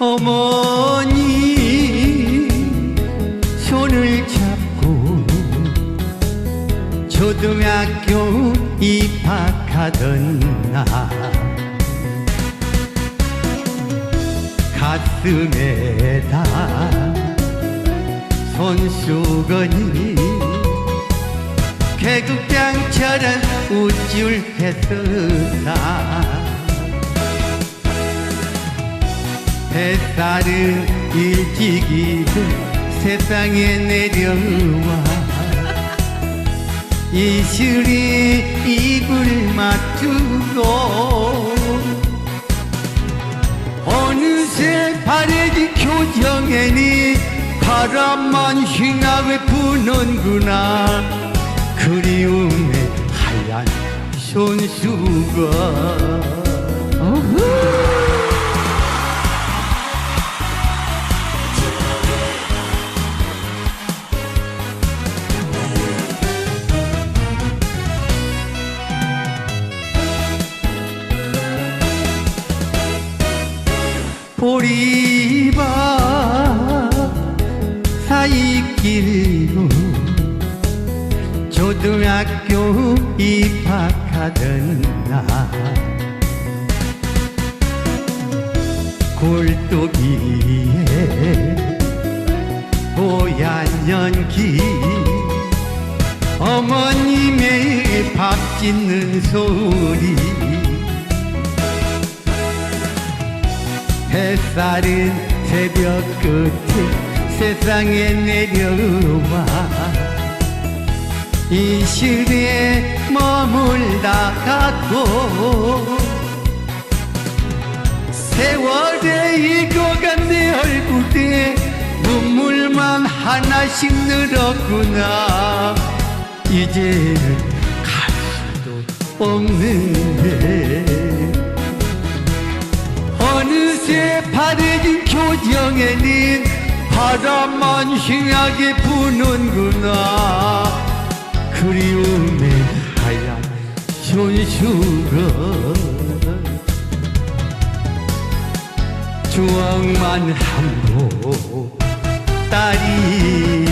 어머니 손을 잡고 초등학교 입학하던 나 가슴에다 손수건이 개극장처럼 우쭐했었다 햇살은 일찍이도 세상에 내려와. 이슬이 입을 맞추고 어느새 바래진 교정에니 바람만 휘나게 부는구나. 그리움의 하얀 손수건 보리바 사이길로 초등학교 입학하던 날 굴뚝이에 뽀얀 연기 어머님의 밥 짓는 소리 햇살은 새벽 끝에 세상에 내려와. 이 시대에 머물다 갔고 세월에 익어간 내 얼굴에 눈물만 하나씩 늘었구나. 이제는 갈 수도 없는데 어느새 바래진 교정에는 바람만 휘하게 부는구나. 그리움의 하얀 손수건. 추억만 하고 딸이